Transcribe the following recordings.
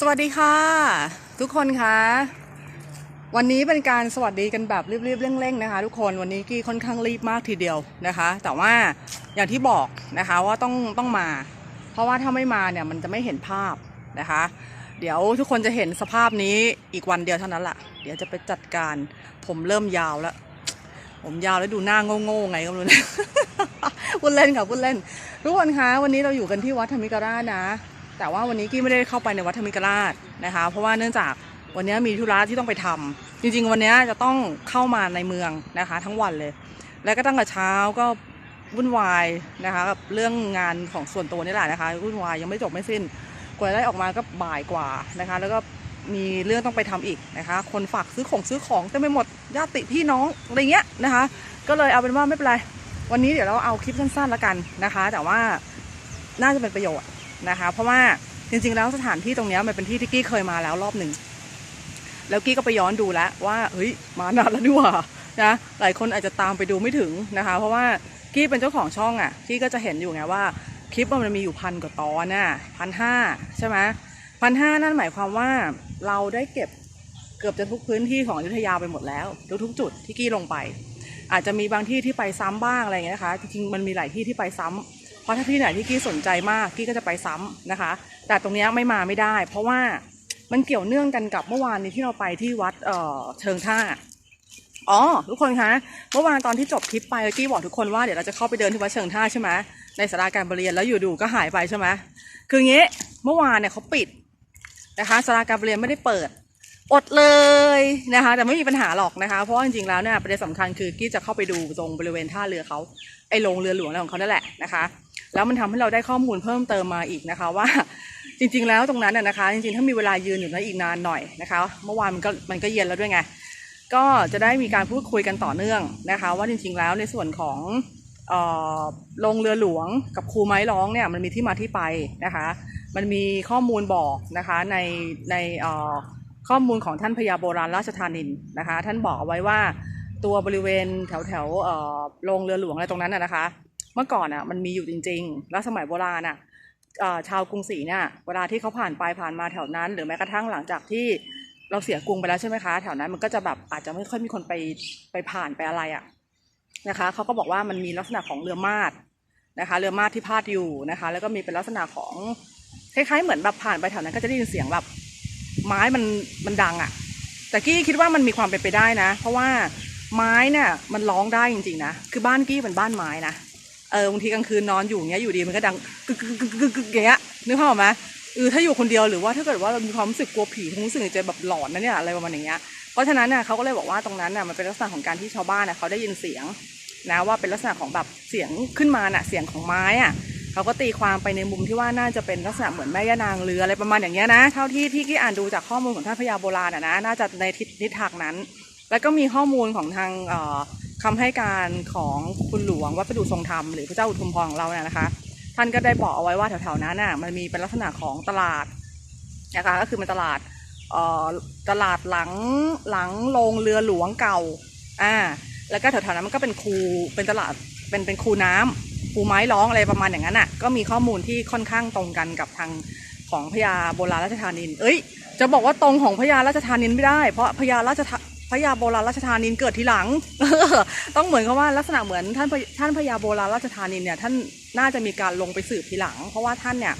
สวัสดีค่ะ ทุกคนคะวันนี้เป็นการสวัสดีกันแบบรีบๆเร่งๆนะคะ ทุกคนวันนี้กี้ค่อนข้างรีบมากทีเดียวนะคะ แต่ว่าอย่างที่บอกนะคะว่าต้องต้องมา เพราะว่าถ้าไม่มาเนี่ยมันจะไม่เห็นภาพนะคะ เดี๋ยวทุกคนจะเห็นสภาพนี้อีกวันเดียวเท่านั้นแหละเดี๋ยวจะไปจัดการผมเริ่มยาวแล้ว ผมยาวแล้วดูหน้าโง่ๆไงก็ไม่รู้นะพูดเล่นค่ะพูดเล่นทุกคนคะวันนี้เราอยู่กันที่วัดธรรมิกราชนะ แต่ว่าวันนี้กี้ไม่ได้เข้าไปในวัดธรรมิกราชนะคะ เพราะว่าเนื่องจากวันนี้มีธุระที่ต้องไปทำจริง ๆ วันนี้จะต้องเข้ามาในเมืองนะคะ ทั้งวันเลย แล้วก็ตั้งแต่เช้าก็วุ่นวายนะคะกับเรื่องงานของส่วนตัวนี่แหละนะคะวุ่นวายยังไม่จบไม่สิ้นกว่าได้ออกมาก็บ่ายกว่านะคะ แล้วก็มีเรื่องต้องไปทำอีกนะคะ คนฝากซื้อของซื้อของเต็มไปหมดญาติพี่น้องอะไรเงี้ยนะคะ ก็เลยเอาเป็นว่าไม่เป็นไรวันนี้เดี๋ยวเราเอาคลิปสั้นๆแล้วกันนะคะ แต่ว่าน่าจะเป็นประโยชน์ นะคะ เพราะว่าจริงๆแล้วสถานที่ตรงนี้มันเป็นที่ที่กี้เคยมาแล้วรอบหนึ่งแล้วกี้ก็ไปย้อนดูแล้วว่าเฮ้ยมานานแล้วดีกว่านะหลายคนอาจจะตามไปดูไม่ถึงนะคะ เพราะว่ากี้เป็นเจ้าของช่องอะกี้ก็จะเห็นอยู่ไงว่าคลิปมันมีอยู่พันกว่าตอนน่ะพันห้าใช่ไหมพันห้านั่นหมายความว่าเราได้เก็บเกือบจะทุกพื้นที่ของอยุธยาไปหมดแล้วทุกๆจุดที่กี้ลงไป อาจจะมีบางที่ที่ไปซ้ำบ้างอะไรเงี้ยนะคะจริงๆมันมีหลายที่ที่ไปซ้ำ เพราะถ้าที่ไหนที่กี้สนใจมากกี้ก็จะไปซ้ำนะคะ แต่ตรงนี้ไม่มาไม่ได้ เพราะว่ามันเกี่ยวเนื่องกันกับเมื่อวานนี้ที่เราไปที่วัดเอ่อเชิงท่าอ๋อทุกคนคะเมื่อวานตอนที่จบคลิปไปกี้บอกทุกคนว่าเดี๋ยวเราจะเข้าไปเดินที่วัดเชิงท่าใช่ไหมในสาราการประเรียนแล้วอยู่ดูก็หายไปใช่ไหมคืออย่างงี้เมื่อวานเนี่ยเขาปิดนะคะสาราการประเรียนไม่ได้เปิด อดเลยนะคะ แต่ไม่มีปัญหาหรอกนะคะ เพราะว่าจริงๆแล้วเนี่ยประเด็นสำคัญคือกี้จะเข้าไปดูตรงบริเวณท่าเรือเขาไอ้โรงเรือหลวงอะไรของเขานั่นแหละนะคะ แล้วมันทำให้เราได้ข้อมูลเพิ่มเติมมาอีกนะคะว่าจริง ๆ แล้วตรงนั้นนะคะ จริงๆ ถ้ามีเวลายืนอยู่นั้นอีกนานหน่อยนะคะ เมื่อวานมันก็มันก็เย็นแล้วด้วยไง ก็จะได้มีการพูดคุยกันต่อเนื่องนะคะ ว่าจริง ๆ แล้วในส่วนของโรงเรือหลวงกับครูไม้ร้องเนี่ยมันมีที่มาที่ไปนะคะ มันมีข้อมูลบอกนะคะในในข้อมูลของท่านพญาโบราณราชธานินนะคะ ท่านบอกเอาไว้ว่าตัวบริเวณแถวแถวโรงเรือหลวงอะไรตรงนั้นนะคะ เมื่อก่อนอะมันมีอยู่จริง ๆ แล้วสมัยโบราณอะชาวกรุงศรีเนี่ยเวลาที่เขาผ่านไปผ่านมาแถวนั้น หรือแม้กระทั่งหลังจากที่เราเสียกรุงไปแล้วใช่ไหมคะ แถวนั้นมันก็จะแบบอาจจะไม่ค่อยมีคนไปไปผ่านไปอะไรอะนะคะเขาก็บอกว่ามันมีลักษณะของเรือมาดนะคะเรือมาดที่พาดอยู่นะคะ แล้วก็มีเป็นลักษณะของคล้ายๆเหมือนแบบผ่านไปแถวนั้นก็จะได้ยินเสียงแบบไม้มันมันดังอะ แต่กี้คิดว่ามันมีความเป็นไปได้นะ เพราะว่าไม้เนี่ยมันร้องได้จริงๆนะ คือบ้านกี้เป็นบ้านไม้นะ เออบางทีกลางคืนนอนอยู่เงี้ยอยู่ดีมันก็ดังกึกกึกกึกกึกกึกอย่างเงี้ยนึกภาพออกไหมเออถ้าอยู่คนเดียวหรือว่าถ้าเกิดว่าเรามีความรู้สึกกลัวผีคงรู้สึกจะแบบหลอนนะเนี่ยอะไรประมาณอย่างเงี้ยเพราะฉะนั้นเนี่ยเขาก็เลยบอกว่าตรงนั้นน่ะมันเป็นลักษณะของการที่ชาวบ้านน่ะเขาได้ยินเสียงนะว่าเป็นลักษณะของแบบเสียงขึ้นมาน่ะเสียงของไม้อะเขาก็ตีความไปในมุมที่ว่าน่าจะเป็นลักษณะเหมือนแม่ย่านางเรืออะไรประมาณอย่างเงี้ยนะเท่าที่ที่ที่อ่านดูจากข้อมูลของท่านพญาโบราณอะนะน่าจะในทิศทิศทางนั้น แล้วก็มีข้อมูลของทางเอ่อ คำให้การของคุณหลวงวัดประดูทรงธรรมหรือพระเจ้าอุทุมพรของเราเนี่ยนะคะ ท่านก็ได้บอกเอาไว้ว่าแถวๆนั้นน่ะมันมีเป็นลักษณะของตลาดนะคะก็คือเป็นตลาดเอ่อตลาดหลังหลังโรงเรือหลวงเก่าอ่าแล้วก็แถวๆนั้นมันก็เป็นคูเป็นตลาดเป็นเป็นคูน้ำคูไม้ร้องอะไรประมาณอย่างนั้นน่ะก็มีข้อมูลที่ค่อนข้างตรงกันกับทางของพญาโบราณราชธานิน เอ้ย จะบอกว่าตรงของพญาราชธานินไม่ได้ เพราะพญาราช ธาพญาโบราณราชธานินเกิดทีหลัง ต้องเหมือนกับว่าลักษณะเหมือนท่านพญท่านพญาโบราณราชธานินเนี่ยท่านน่าจะมีการลงไปสืบทีหลัง เพราะว่าท่านเนี่ย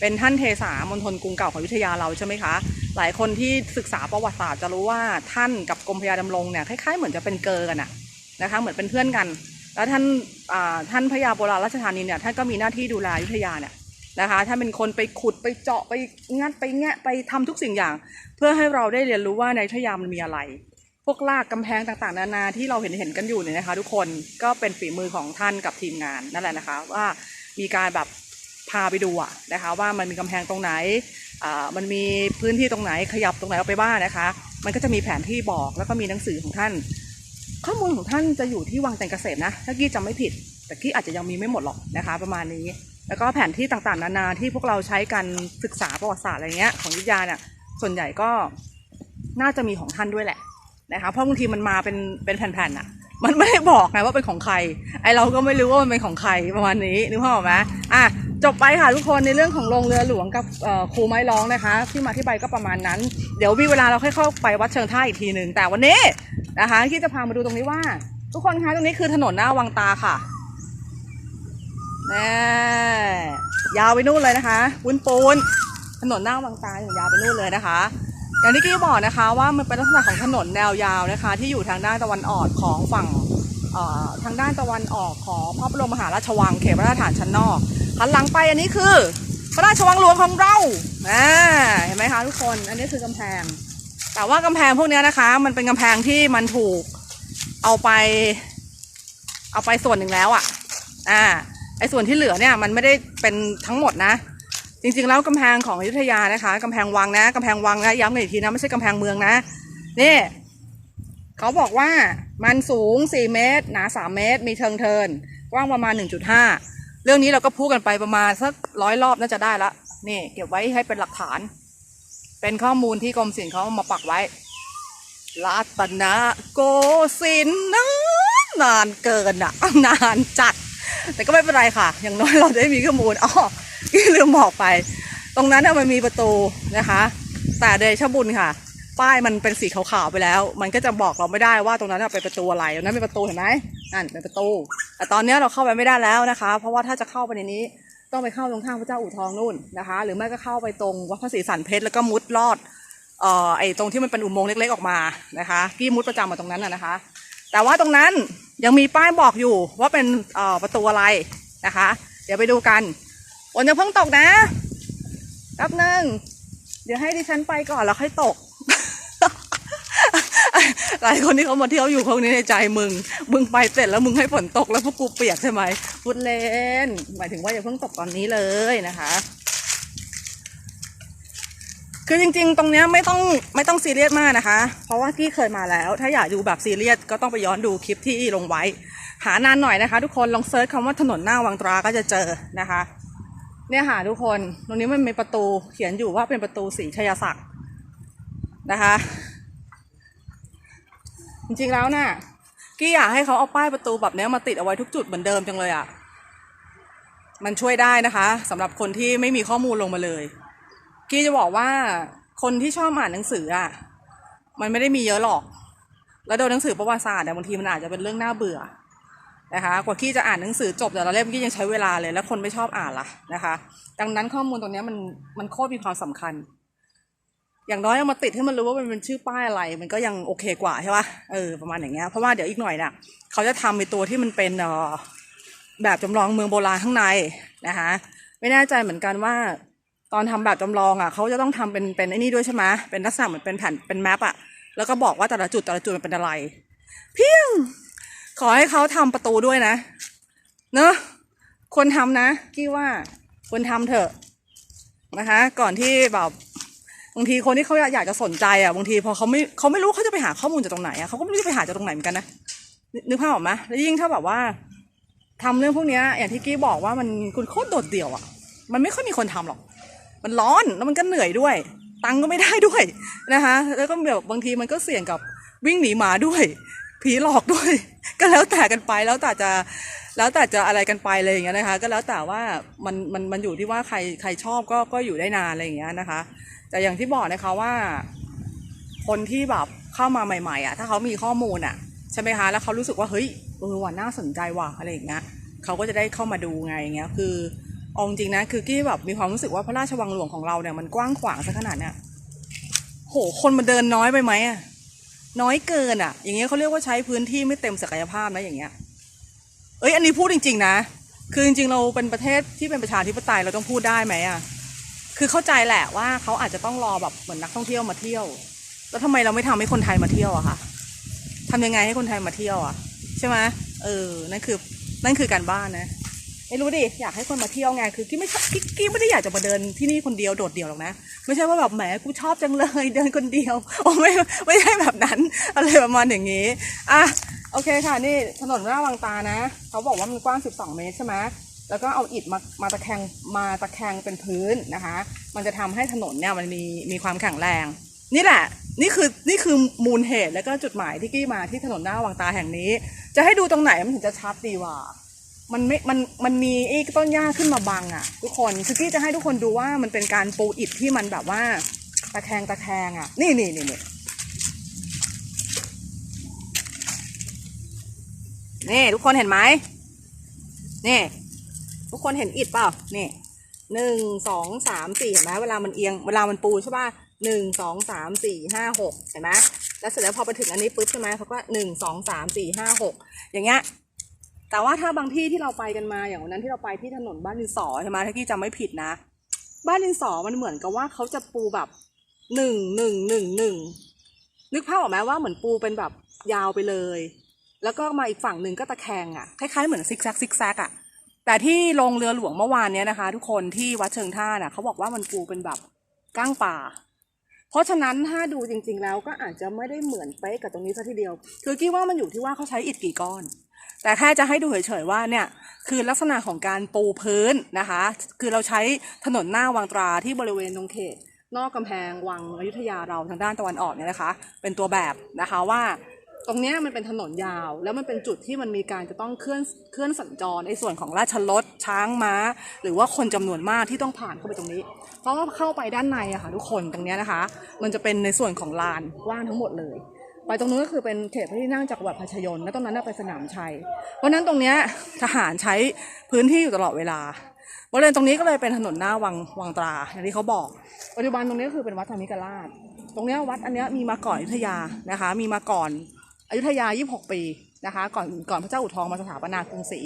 เป็นท่านเทสามณฑลกรุงเก่าของยุธยาเราใช่ไหมคะ หลายคนที่ศึกษาประวัติศาสตร์จะรู้ว่าท่านกับกรมพญาดำรงเนี่ยคล้ายๆเหมือนจะเป็นเกอกันอะนะคะเหมือนเป็นเพื่อนกัน แล้วท่านท่านพญาโบราณราชธานินเนี่ยท่านก็มีหน้าที่ดูแลยุธยาเนี่ยนะคะท่านเป็นคนไปขุดไปเจาะไปงัดไปแงะไปทำทุกสิ่งอย่าง เพื่อให้เราได้เรียนรู้ว่าในยุธยามันมีอะไร พวกลากกำแพงต่างๆ นานาที่เราเห็นเห็นกันอยู่เนี่ยนะคะ ทุกคนก็เป็นฝีมือของท่านกับทีมงานนั่นแหละนะคะ ว่ามีการแบบพาไปดูอะนะคะ ว่ามันมีกำแพงตรงไหนมันมีพื้นที่ตรงไหนขยับตรงไหนออกไปบ้างนะคะ มันก็จะมีแผนที่บอกแล้วก็มีหนังสือของท่าน ข้อมูลของท่านจะอยู่ที่วังแตงเกษมนะถ้ากี้จำไม่ผิด แต่กี้อาจจะยังมีไม่หมดหรอกนะคะ ประมาณนี้ แล้วก็แผนที่ต่างๆ นานาที่พวกเราใช้กันศึกษาประวัติศาสตร์อะไรเงี้ยของยุธยาเนี่ยส่วนใหญ่ก็น่าจะมีของท่านด้วยแหละ นะคะเพราะบางทีมันมาเป็นเป็นแผ่นๆอะมันไม่ได้บอกไงว่าเป็นของใคร ไอเราก็ไม่รู้ว่ามันเป็นของใครประมาณนี้นึกภาพออกไหมอะจบไปค่ะทุกคนในเรื่องของโรงเรือหลวงกับครูไม้ร้องนะคะ ที่มาที่ไปก็ประมาณนั้น เดี๋ยวมีเวลาเราค่อยเข้าไปวัดเชิงท่าอีกทีหนึ่งแต่วันนี้นะคะที่จะพามาดูตรงนี้ว่า ทุกคนคะตรงนี้คือถนนหน้าวังตาค่ะแน่ยาวไปนู่นเลยนะคะ วุ้นปูนถนนหน้าวังตาอย่างยาวไปนู่นเลยนะคะ อย่างที่กี้บอกนะคะว่ามันเป็นลักษณะของถนนแนวยาวนะคะ ที่อยู่ทางด้านตะวันออกของฝั่งทางด้านตะวันออกของพระบรมมหาราชวังเขตพระราชฐานชั้นนอกหันหลังไปอันนี้คือ พระราชวังหลวงของเราอ่าเห็นไหมคะทุกคนอันนี้คือกำแพง แต่ว่ากำแพงพวกนี้นะคะ มันเป็นกำแพงที่มันถูกเอาไป เอาไปส่วนหนึ่งแล้วอะ่ะอ่าไอ้ส่วนที่เหลือเนี่ยมันไม่ได้เป็นทั้งหมดนะ จริงๆแล้วกำแพงของอยุธยานะคะกำแพงวังนะกำแพงวังนะย้ำกันอีกทีนะไม่ใช่กำแพงเมืองนะนี่เขาบอกว่ามันสูง 4 เมตร หนา 3 เมตร มีเทิงเทินกว้างประมาณ 1.5 เรื่องนี้เราก็พูดกันไปประมาณสักร้อยรอบน่าจะได้ละนี่เก็บไว้ให้เป็นหลักฐาน เป็นข้อมูลที่กรมศิลป์เขามาปักไว้รัตนโกสินทร์นานเกินอะนานจัด แต่ก็ไม่เป็นไรค่ะ อย่างน้อยเราได้มีข้อมูลอ๋อ ลืมบอกไป ตรงนั้นน่ะมันมีประตูนะคะ แต่เดชบุญค่ะ ป้ายมันเป็นสีขาวๆไปแล้ว มันก็จะบอกเราไม่ได้ว่าตรงนั้นเป็นประตูอะไรตรงนั้นเป็นประตูเห็นไหมนั่นเป็นประตู แต่ตอนนี้เราเข้าไปไม่ได้แล้วนะคะ เพราะว่าถ้าจะเข้าไปในนี้ต้องไปเข้าตรงข้างพระเจ้าอู่ทองนู่นนะคะ หรือไม่ก็เข้าไปตรงวัดพระศรีสันเพชรแล้วก็มุดลอดเอ่อไอ้ตรงที่มันเป็นอุโมงค์เล็กๆออกมานะคะพี่มุดประจำมาตรงนั้นนะคะ แต่ว่าตรงนั้นยังมีป้ายบอกอยู่ว่าเป็นเอ่อประตูอะไรนะคะ เดี๋ยวไปดูกัน ฝนจะเพิ่งตกนะแป๊บนึงเดี๋ยวให้ดิฉันไปก่อนแล้วค่อยตก หลายคนที่เขามาเที่ยวอยู่คงนี้ในใจมึง มึงไปเสร็จแล้วมึงให้ฝนตกแล้วพวกกูเปียกใช่ไหมพูดเล่น หมายถึงว่าอย่าเพิ่งตกตอนนี้เลยนะคะ คือจริง ๆ ตรงเนี้ยไม่ต้องไม่ต้องซีเรียสมากนะคะ เพราะว่าพี่เคยมาแล้ว ถ้าอยากดูแบบซีเรียสก็ต้องไปย้อนดูคลิปที่ลงไว้ หานานหน่อยนะคะ ทุกคนลองเซิร์ชคำว่าถนนหน้าวังตราก็จะเจอนะคะ เนี่ยค่ะทุกคน ตรงนี้มันมีประตูเขียนอยู่ว่าเป็นประตูสีชยศักดิ์นะคะ จริงๆแล้วน่ะกี้อยากให้เขาเอาป้ายประตูแบบนี้มาติดเอาไว้ทุกจุดเหมือนเดิมจังเลยอะ่ะ มันช่วยได้นะคะสำหรับคนที่ไม่มีข้อมูลลงมาเลย กี้จะบอกว่าคนที่ชอบอ่านหนังสืออะ มันไม่ได้มีเยอะหรอก แล้วโดยหนังสือประวัติศาสตร์เนี่ยบางทีมันอาจจะเป็นเรื่องน่าเบื่อ นะคะ กว่ากี้จะอ่านหนังสือจบแต่ละเล่มกี้ยังใช้เวลาเลย แล้วคนไม่ชอบอ่านล่ะนะคะ ดังนั้นข้อมูลตรงนี้มันมันโคตรมีความสำคัญ อย่างน้อยเอามาติดให้มันรู้ว่ามันเป็นชื่อป้ายอะไร มันก็ยังโอเคกว่าใช่ปะเออประมาณอย่างเงี้ยเพราะว่าเดี๋ยวอีกหน่อยน่ะเขาจะทำในตัวที่มันเป็นเออแบบจำลองเมืองโบราณข้างในนะคะไม่แน่ใจเหมือนกันว่าตอนทำแบบจำลองอะเขาจะต้องทำเป็นเป็นไอ้นี่ด้วยใช่ไหมเป็นลักษณะเหมือนเป็นแผ่นเป็นแมปอะแล้วก็บอกว่าแต่ละจุดแต่ละจุดมันเป็นอะไร เพียง ขอให้เขาทำประตูด้วยนะ เนอะควรทำนะกี้ว่าควรทำเถอะนะคะ ก่อนที่แบบบางทีคนที่เขาอยากจะสนใจอะบางทีพอเขาไม่เขาไม่รู้เขาจะไปหาข้อมูลจากตรงไหนอะเขาก็ไม่รู้จะไปหาจากตรงไหนเหมือนกันนะนึกภาพออกไหมแล้วยิ่งถ้าแบบว่าทำเรื่องพวกนี้อย่างที่กี้บอกว่ามันคุณโคตรโดดเดี่ยวอะ มันไม่ค่อยมีคนทำหรอก มันร้อนแล้วมันก็เหนื่อยด้วย ตังก็ไม่ได้ด้วยนะคะ แล้วก็แบบบางทีมันก็เสี่ยงกับวิ่งหนีหมาด้วย ผีหลอกด้วย ก็แล้วแต่กันไปแล้วแต่จะแล้วแต่จะอะไรกันไปเลยอย่างเงี้ยนะคะ ก็แล้วแต่ว่ามันมันมันอยู่ที่ว่าใครใครชอบก็ก็อยู่ได้นานอะไรอย่างเงี้ยนะคะ แต่อย่างที่บอกนะคะว่า คนที่แบบเข้ามาใหม่ ๆ อะ ถ้าเขามีข้อมูลอะใช่ไหมคะแล้วเขารู้สึกว่าเฮ้ยเออว่าน่าสนใจว่ะอะไรอย่างเงี้ยเขาก็จะได้เข้ามาดูไงอย่างเงี้ยคือเอาจริงนะคือกี้แบบมีความรู้สึกว่าพระราชวังหลวงของเราเนี่ยมันกว้างขวางซะขนาดเนี้ยโหคนมาเดินน้อยไปไหมอะ น้อยเกินอะ อย่างเงี้ยเขาเรียกว่าใช้พื้นที่ไม่เต็มศักยภาพนะอย่างเงี้ย เอ้ยอันนี้พูดจริง ๆ นะ คือจริงๆเราเป็นประเทศที่เป็นประชาธิปไตยเราต้องพูดได้ไหมอะ คือเข้าใจแหละว่าเขาอาจจะต้องรอแบบเหมือนนักท่องเที่ยวมาเที่ยว แล้วทำไมเราไม่ทำให้คนไทยมาเที่ยวอะคะทำยังไงให้คนไทยมาเที่ยวอะใช่ไหมเออ นั่นคือ นั่นคือการบ้านนะ ไม่รู้ดิอยากให้คนมาเที่ยวไงคือกี้ไม่ชอบกี้กี้ไม่ได้อยากจะมาเดินที่นี่คนเดียวโดดเดี่ยวหรอกนะไม่ใช่ว่าแบบแหมกูชอบจังเลยเดินคนเดียวโอ้ไม่ไม่ใช่แบบนั้นอะไรประมาณอย่างนี้อะโอเคค่ะนี่ถนนหน้าวังตานะ เขาบอกว่ามันกว้าง 12 เมตรใช่ไหมแล้วก็เอาอิฐมามาตะแคงมาตะแคงเป็นพื้นนะคะ มันจะทำให้ถนนเนี่ยมันมีมีความแข็งแรง นี่แหละนี่คือนี่คือมูลเหตุแล้วก็จุดหมายที่กี้มาที่ถนนหน้าวังตาแห่งนี้ จะให้ดูตรงไหนมันถึงจะชัดดีว่า มันไม่ มัน มันมีไอ้ต้นหญ้าขึ้นมาบังอะทุกคน คือกี้จะให้ทุกคนดูว่ามันเป็นการปูอิฐที่มันแบบว่า ตะแคงตะแคงอะ นี่นี่นี่นี่นี่ทุกคนเห็นไหมนี่ ทุกคนเห็นอิฐเปล่า นี่หนึ่งสองสามสี่เห็นไหมเวลามันเอียง เวลามันปูใช่ป่ะหนึ่งสองสามสี่ห้าหกเห็นไหมแล้วเสร็จแล้วพอไปถึงอันนี้ปุ๊บใช่ไหมเขาก็หนึ่งสองสามสี่ห้าหกอย่างเงี้ย แต่ว่าถ้าบางที่ที่เราไปกันมาอย่างวันนั้นที่เราไปที่ถนนบ้านดินสอใช่ไหมถ้ากี้จำไม่ผิดนะ บ้านดินสอมันเหมือนกับว่าเขาจะปูแบบหนึ่งหนึ่งหนึ่งหนึ่งนึกภาพออกไหมว่าเหมือนปูเป็นแบบยาวไปเลย แล้วก็มาอีกฝั่งหนึ่งก็ตะแคงอะคล้ายๆเหมือนซิกแซกซิกแซกอะแต่ที่ลงเรือหลวงเมื่อวานเนี้ยนะคะ ทุกคนที่วัดเชิงท่าน่ะเขาบอกว่ามันปูเป็นแบบก้างป่า เพราะฉะนั้นถ้าดูจริง ๆ แล้วก็อาจจะไม่ได้เหมือนเป๊ะกับตรงนี้ซะทีเดียว คือกี้ว่ามันอยู่ที่ว่าเขาใช้อิฐกี่ก้อน แต่แค่จะให้ดูเฉยๆว่าเนี่ยคือลักษณะของการปูพื้นนะคะ คือเราใช้ถนนหน้าวังตราที่บริเวณตรงเขต นอกกำแพงวังอยุธยาเราทางด้านตะวันออกเนี่ยนะคะ เป็นตัวแบบนะคะว่าตรงนี้มันเป็นถนนยาว แล้วมันเป็นจุดที่มันมีการจะต้องเคลื่อนเคลื่อนสัญจรในส่วนของราชรถช้างม้า หรือว่าคนจำนวนมากที่ต้องผ่านเข้าไปตรงนี้ เพราะว่าเข้าไปด้านในอะค่ะทุกคนตรงนี้นะคะ มันจะเป็นในส่วนของลานกว้างทั้งหมดเลย ไปตรงนู้นก็คือเป็นเขตพระที่นั่งจักรวรรดิพชยน์แล้วตรงนั้นน่ะไปสนามชัย เพราะนั้นตรงเนี้ยทหารใช้พื้นที่อยู่ตลอดเวลาบริเวณตรงนี้ก็เลยเป็นถนนหน้าวังวังตราอย่างที่เขาบอก ปัจจุบันตรงนี้ก็คือเป็นวัดธรรมิกราช ตรงเนี้ยวัดอันเนี้ยมีมาก่อนอยุธยานะคะ มีมาก่อนอยุธยา 26 ปีนะคะ ก่อนก่อนพระเจ้าอู่ทองมาสถาปนากรุงศรี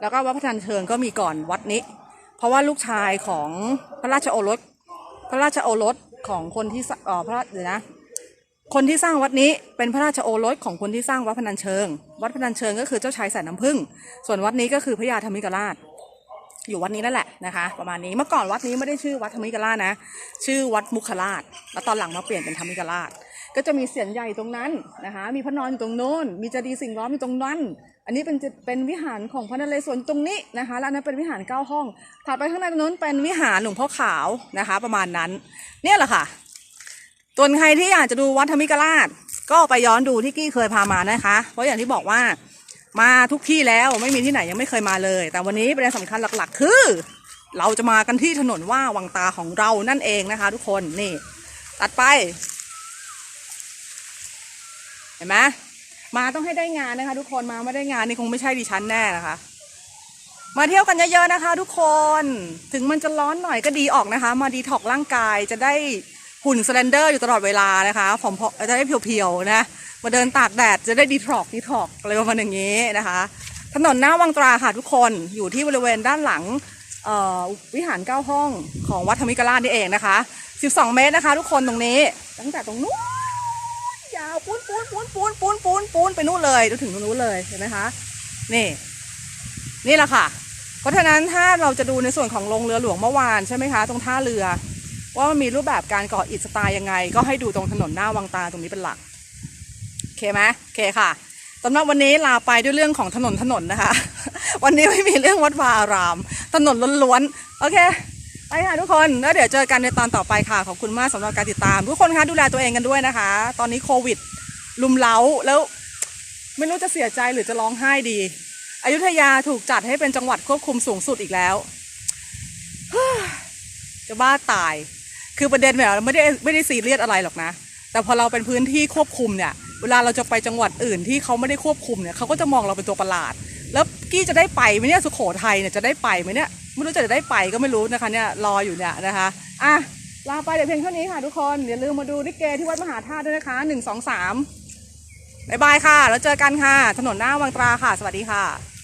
แล้วก็วัดพระทันเชิงก็มีก่อนวัดนี้ เพราะว่าลูกชายของพระราชโอรส พระราชโอรสของคนที่สเออพระเดี๋ยวนะ คนที่สร้างวัดนี้เป็นพระราชโอรสของคนที่สร้างวัดพนัญเชิง วัดพนัญเชิงก็คือเจ้าชายสายน้ำผึ้งส่วนวัดนี้ก็คือพระยาธรรมิกราช อยู่วัดนี้นั่นแหละนะคะ ประมาณนี้เมื่อก่อนวัดนี้ไม่ได้ชื่อวัดธรรมิกราชนะ ชื่อวัดมุขราช แล้วตอนหลังมาเปลี่ยนเป็นธรรมิกราช ก็จะมีเสียนใหญ่ตรงนั้นนะคะ มีพระนอนอยู่ตรงโน้น มีเจดีย์สิ่งล้อมอยู่ตรงนั้น อันนี้เป็นเป็นวิหารของพระนเรศวรตรงนี้นะคะ แล้วนนั้นเป็นวิหารเก้าห้อง ถัดไปข้างในตรงโน้นเป็นวิหารหลวงพ่อขาวนะคะ ประมาณนั้น เนี่ยแหละค่ะ ส่วนใครที่อยากจะดูวัดธรรมิกราช ก็ไปย้อนดูที่กี้เคยพามานะคะ เพราะอย่างที่บอกว่ามาทุกที่แล้วไม่มีที่ไหนยังไม่เคยมาเลย แต่วันนี้ประเด็นสำคัญหลักๆ คือ เราจะมากันที่ถนนว่าวังตาของเรานั่นเองนะคะ ทุกคนนี่ ตัดไป เห็นไหมมาต้องให้ได้งานนะคะ ทุกคนมาไม่ได้งานนี่คงไม่ใช่ดิฉันแน่นะคะ มาเที่ยวกันเยอะๆนะคะ ทุกคนถึงมันจะร้อนหน่อยก็ดีออกนะคะ มาดีถอกร่างกายจะได้ หุ่นสแลนเดอร์อยู่ตลอดเวลานะคะผมจะได้เพียวๆนะมาเดินตากแดดจะได้ดีทรอกดีทรอกอะไรประมาณอย่างนี้นะคะ ถนนหน้าวังตราค่ะทุกคนอยู่ที่บริเวณด้านหลังวิหารเก้าห้องของวัดธรรมิกราชนี่เองนะคะ 12 เมตรนะคะ ทุกคนตรงนี้ตั้งแต่ตรงนู้นยาวปูนปูนปูนปูนปูนปูนปูนไปนู่นเลยจนถึงตรงนู้นเลยเห็นไหมคะนี่นี่แหละค่ะ เพราะฉะนั้นถ้าเราจะดูในส่วนของโรงเรือหลวงเมื่อวานใช่ไหมคะ ตรงท่าเรือ ว่ามันมีรูปแบบการก่ออิฐสไตล์ยังไง ก็ให้ดูตรงถนนหน้าวังตาตรงนี้เป็นหลักโอเคไหมโอเคค่ะสำหรับวันนี้ลาไปด้วยเรื่องของถนนถนนนะคะ วันนี้ไม่มีเรื่องวัดวาอาราม ถนนล้วนๆโอเคไปค่ะทุกคนแล้วเดี๋ยวเจอกันในตอนต่อไปค่ะขอบคุณมากสำหรับการติดตาม ทุกคนคะดูแลตัวเองกันด้วยนะคะ ตอนนี้โควิด ลุมเล้าแล้วไม่รู้จะเสียใจหรือจะร้องไห้ดีอยุธยาถูกจัดให้เป็นจังหวัดควบคุมสูงสุดอีกแล้วจะบ้าตาย คือประเด็นแบบไม่ได้ไม่ได้ซีเรียสอะไรหรอกนะ แต่พอเราเป็นพื้นที่ควบคุมเนี่ย เวลาเราจะไปจังหวัดอื่นที่เขาไม่ได้ควบคุมเนี่ยเขาก็จะมองเราเป็นตัวประหลาด แล้วกี้จะได้ไปไหมเนี่ยสุโขทัยเนี่ยจะได้ไปไหมเนี่ยไม่รู้จะได้ไปก็ไม่รู้นะคะเนี่ยรออยู่เนี่ยนะคะอะลาไปเดี๋ยวเพียงเท่านี้ค่ะทุกคนอย่าลืมมาดูลิเกที่วัดมหาธาตุด้วยนะคะหนึ่งสองสามบายบายค่ะ แล้วเจอกันค่ะ ถนนหน้าวังตราค่ะ สวัสดีค่ะ